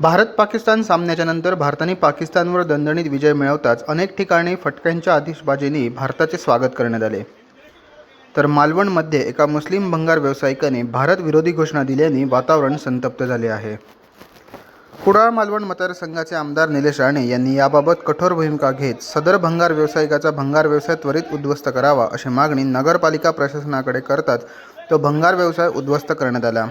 भारत पाकिस्तान सामन्याच्या नंतर भारताने पाकिस्तानवर दणदणीत विजय मिळवताच अनेक ठिकाणी फटक्यांच्या आतिषबाजीने भारताचे स्वागत करण्यात आले. तर मालवणमध्ये एका मुस्लिम भंगार व्यावसायिकाने भारत विरोधी घोषणा दिल्याने वातावरण संतप्त झाले आहे. कुडाळ मालवण मतदारसंघाचे आमदार निलेश राणे यांनी याबाबत कठोर भूमिका घेत सदर भंगार व्यावसायिकाचा भंगार व्यवसाय त्वरित उद्ध्वस्त करावा अशी मागणी नगरपालिका प्रशासनाकडे करताच तो भंगार व्यवसाय उद्ध्वस्त करण्यात आला.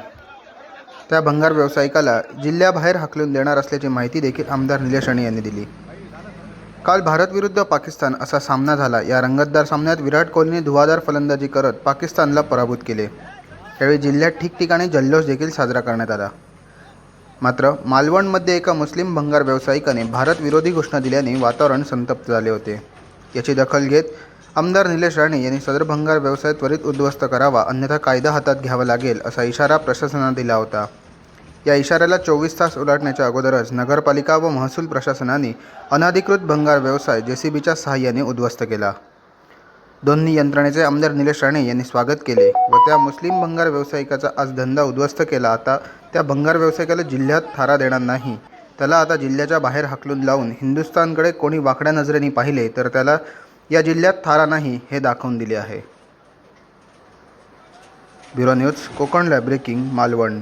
त्या भंगार व्यावसायिकाला जिल्ह्याबाहेर हाकलून देणार असल्याची माहिती देखील आमदार निलेश राणे यांनी दिली. काल भारत विरुद्ध पाकिस्तान असा सामना झाला. या रंगतदार सामन्यात विराट कोहलीने धुवाधार फलंदाजी करत पाकिस्तानला पराभूत केले. यावेळी जिल्ह्यात ठिकठिकाणी जल्लोष देखील साजरा करण्यात आला. मात्र मालवणमध्ये एका मुस्लिम भंगार व्यावसायिकाने भारत विरोधी घोषणा दिल्याने वातावरण संतप्त झाले होते. याची दखल घेत आमदार निलेश राणे यांनी सदर भंगार व्यवसाय त्वरित उद्ध्वस्त करावा अन्यथा कायदा हातात घ्यावा लागेल असा इशारा प्रशासनानं दिला होता. या इशाऱ्याला चोवीस तास उलाटण्याच्या अगोदरच नगरपालिका व महसूल प्रशासनाने अनधिकृत भंगार व्यवसाय जेसीबीच्या सहाय्याने उद्ध्वस्त केला. दोन्ही यंत्रणेचे आमदार निलेश राणे यांनी स्वागत केले व त्या मुस्लिम भंगार व्यावसायिकाचा आज धंदा उद्ध्वस्त केला. आता त्या भंगार व्यावसायिकाला जिल्ह्यात थारा देणार नाही. त्याला आता जिल्ह्याच्या बाहेर हाकलून लावून हिंदुस्थानकडे कोणी वाकड्या नजरेने पाहिले तर त्याला या जिल्ह्यात थारा नाही हे दाखवून दिले आहे. ब्युरो न्यूज कोकण लॅब्रेकिंग मालवण.